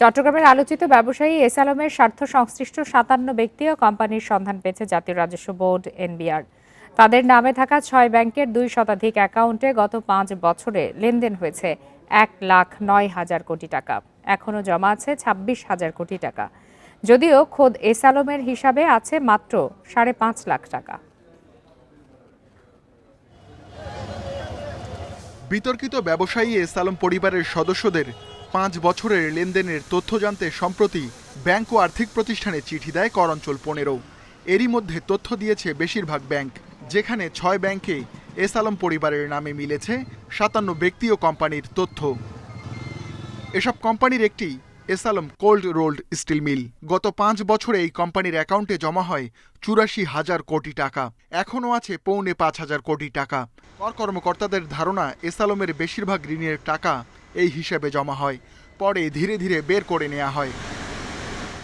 চট্টগ্রামের আলোচিত ব্যবসায়ী এস আলমের স্বার্থ সংশ্লিষ্ট সাতান্ন ব্যক্তি ও কোম্পানির সন্ধান পেয়েছে জাতীয় রাজস্ব বোর্ড, এনবিআর। তাদের নামে থাকা ছয় ব্যাংকের দুই শতাধিক অ্যাকাউন্টে গত পাঁচ বছরে লেনদেন হয়েছে এক লাখ নয় হাজার কোটি টাকা। এখনও জমা আছে ছাব্বিশ হাজার কোটি টাকা। যদিও খোদ এস আলমের হিসাবে আছে মাত্র সাড়ে পাঁচ লাখ টাকা। বিতর্কিত ব্যবসায়ী এস আলম পরিবারের সদস্যদের পাঁচ বছরের লেনদেনের তথ্য জানতে সম্প্রতি ব্যাংক ও আর্থিক প্রতিষ্ঠানে চিঠি দেয় কর অঞ্চল পনেরো। এরই মধ্যে তথ্য দিয়েছে বেশিরভাগ ব্যাংক, যেখানে ছয় ব্যাংকে এস আলম পরিবারের নামে মিলেছে সাতান্ন ব্যক্তি ও কোম্পানির তথ্য। এসব কোম্পানির একটি S Alam cold rolled steel mill. গত পাঁচ বছরে এই কোম্পানির অ্যাকাউন্টে জমা হয় চুরাশি হাজার কোটি টাকা। এখনও আছে পৌনে পাঁচ হাজার কোটি টাকা। কর কর্মকর্তাদের ধারণা, এস আলমের বেশিরভাগ ঋণের টাকা এই হিসেবে জমা হয়। পরে ধীরে ধীরে বের করে নেওয়া হয়।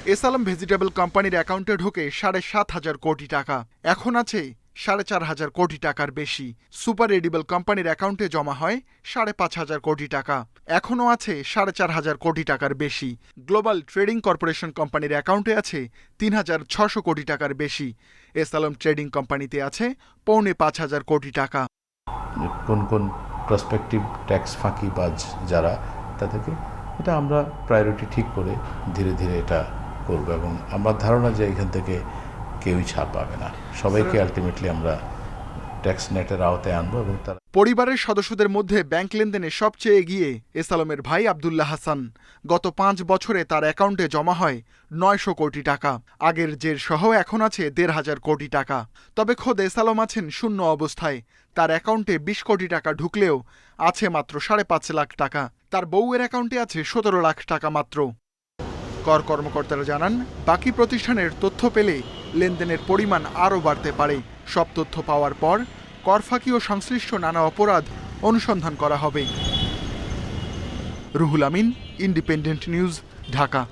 এস আলম ভেজিটেবল কোম্পানির অ্যাকাউন্টে ঢোকে সাড়ে সাত হাজার কোটি টাকা। এখন আছে সাড়ে চার হাজার কোটি টাকার বেশি। সুপার এডিবল কোম্পানির অ্যাকাউন্টে জমা হয় সাড়ে পাঁচ হাজার কোটি টাকা। এখনও আছে সাড়ে চার হাজার কোটি টাকার বেশি। গ্লোবাল ট্রেডিং কর্পোরেশন কোম্পানির অ্যাকাউন্টে আছে তিন হাজার ছশো কোটি টাকার বেশি। এসালম ট্রেডিং কোম্পানিতে আছে পৌনে পাঁচ হাজার কোটি টাকা। কোন কোন প্রসপেক্টিভ ট্যাক্স ফাঁকি ফাঁকিবাজ যারা তাদেরকে এটা আমরা প্রায়োরিটি ঠিক করে ধীরে ধীরে এটা করব এবং আমার ধারণা যে এখান থেকে কেউই ছাড় পাবে না। সবাইকে আলটিমেটলি আমরা ট্যাক্স নেটের আওতায় আনব এবং তারা পরিবারের সদস্যদের মধ্যে ব্যাংক লেনদেনে সবচেয়ে এগিয়ে এসালমের ভাই আবদুল্লাহ হাসান। গত পাঁচ বছরে তার অ্যাকাউন্টে জমা হয় নয়শো কোটি টাকা। আগের জের সহ এখন আছে দেড় হাজার কোটি টাকা। তবে খোদ এস আলম আছেন শূন্য অবস্থায়। তার অ্যাকাউন্টে বিশ কোটি টাকা ঢুকলেও আছে মাত্র সাড়ে পাঁচ লাখ টাকা। তার বউয়ের অ্যাকাউন্টে আছে সতেরো লাখ টাকা মাত্র। কর কর্মকর্তারা জানান, বাকি প্রতিষ্ঠানের তথ্য পেলে লেনদেনের পরিমাণ আরও বাড়তে পারে। সব তথ্য পাওয়ার পর কর ফাঁকি ও সংশ্লিষ্ট নানা অপরাধ অনুসন্ধান করা হবে। Ruhul Amin, Independent News, Dhaka.